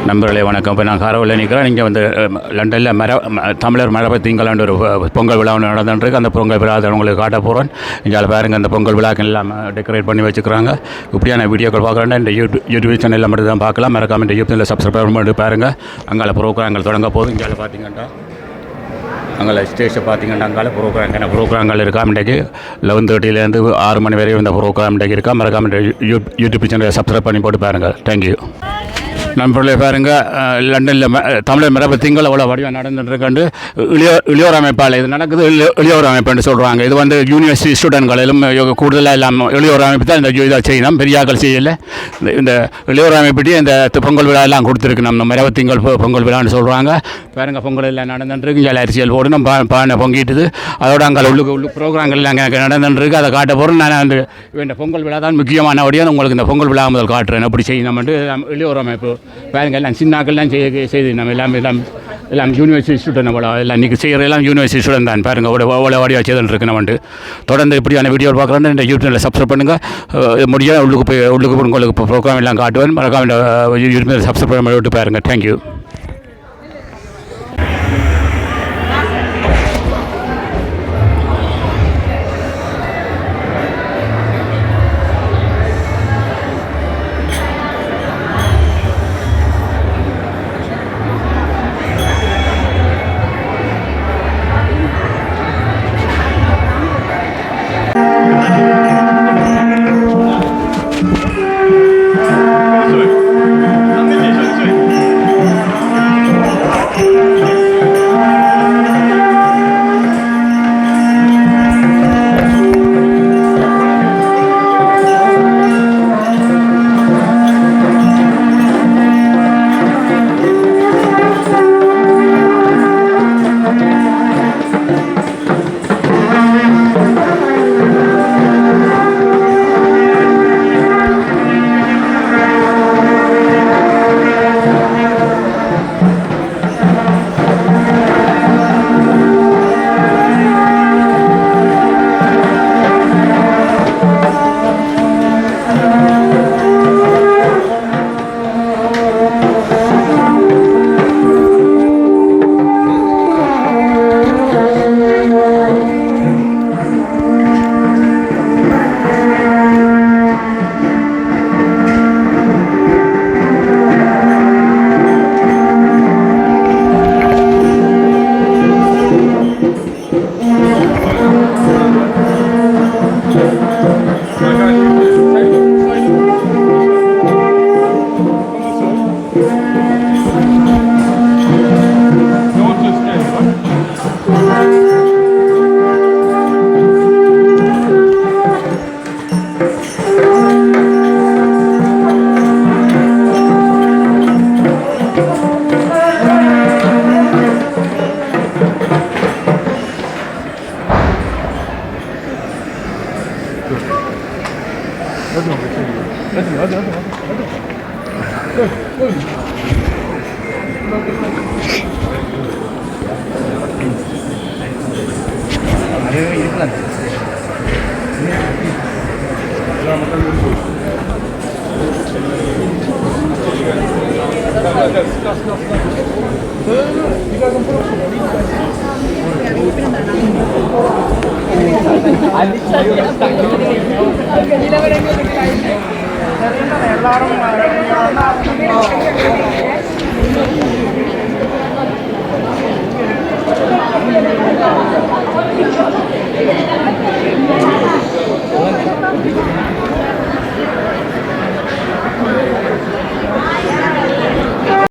நண்பர்களே வணக்கம் இப்போ நான் காரவில் நிற்கிறேன் இங்கே வந்து லண்டனில் மர ம- தமிழர் மரபு திங்களாண்டு ஒரு பொங்கல் விழா ஒன்று நடந்துருக்கு அந்த பொங்கல் விழா அதை உங்களுக்கு காட்ட போகிறேன் இங்கே பாருங்கள் அந்த பொங்கல் விழாக்கு எல்லாம் டெக்கரேட் பண்ணி வச்சுக்கிறாங்க இப்படியான வீடியோக்கள் பார்க்குறேன் இந்த யூடியூப் யூடியூப் சேனலில் மட்டும் தான் பார்க்கலாம் மறக்காமல் இந்த யூடியூப் சேனலில் சப்ஸ்கிரைப் பண்ணி பாருங்கள் அங்கே ப்ரோக்ராங்கள் தொடங்க போதும் இங்கே பார்த்தீங்கன்னா அங்கே ஸ்டேஜை பார்த்தீங்கன்னா அங்கால ப்ரோக்ராம் ப்ரோக்ராம்கள் இருக்கா இன்றைக்கு லெவன் தேர்ட்டிலேருந்து ஆறு மணி வரையும் இந்த ப்ரோக்ராம் இன்றைக்கு இருக்கா மறக்காமல் யூ யூடியூப் சேனலை சப்ஸ்கிரைப் பண்ணி போட்டு பாருங்கள் தேங்க்யூ நண்பர்களே பாருங்க லண்டனில் ம- தமிழர் மரபு திங்கள் அவ்வளோ வடிவாக நடந்துட்டுருக்கண்டு இளையோ இளையோர் அமைப்பால் இது நடக்குது இளையோர் அமைப்புன்னு சொல்கிறாங்க இது வந்து யூனிவர்சிட்டி ஸ்டூடெண்ட்களிலும் கூடுதலாக எல்லாம் இளையோர் அமைப்பு தான் இந்த இதாக செய்யணும் பெரியாக்கள் செய்யலை. இந்த- இளையோர் அமைப்பிட்டே இந்த பொங்கல் விழா எல்லாம் கொடுத்துருக்கு நம்ம மரபு திங்கள் பொங்கல் விழான்னு சொல்கிறாங்க பாருங்க பொங்கல் எல்லாம் நடந்துட்டுருக்கு இங்கே அரிசியல் போடணும் பா பானை பொங்கிட்டுது. அதோட அங்கே உள்ளுக்கு உள்ளு ப்ரோக்ராம்கள் எல்லாம் எனக்கு நடந்துட்டுருக்கு அதை காட்ட போகிறோம் நான் அந்த இந்த பொங்கல் விழா தான் முக்கியமான வழியாக உங்களுக்கு இந்த பொங்கல் விழா முதல் காட்டுறேன். அப்படி செய்யணும்ட்டு இளையோர் அமைப்பு பாருங்க எல்லாம் சின்னாக்கள்லாம் செய்ய செய்து நம்ம எல்லாம் எல்லாம் எல்லாம் யூனிவர்சிட்டி ஸ்டூடெண்ட் அவ்வளோ எல்லாம் இன்றைக்கி செய்கிற எல்லாம் யூனிவர்சிட்டி ஸ்டூடெண்ட் தான். பாருங்க அவ்வளோ அவ்வளோ வடிவாக செய்துன்னு இருக்கு நம்ம தொடர்ந்து இப்படியான வீடியோ பார்க்குறேன் இந்த யூடியூப்பில் சப்ஸ்கிரைப் பண்ணுங்கள் முடியாது உள்ளுக்கு போய் உள்ளுக்கு போய் உங்களுக்கு ப்ரோக்ராம் எல்லாம் காட்டுவேன். மறக்காம இந்த யூடியூப்பில் சப்ஸ்கிரைப் பண்ணி விட்டு பாருங்கள் தேங்க்யூ Gracias. எல்லாரும்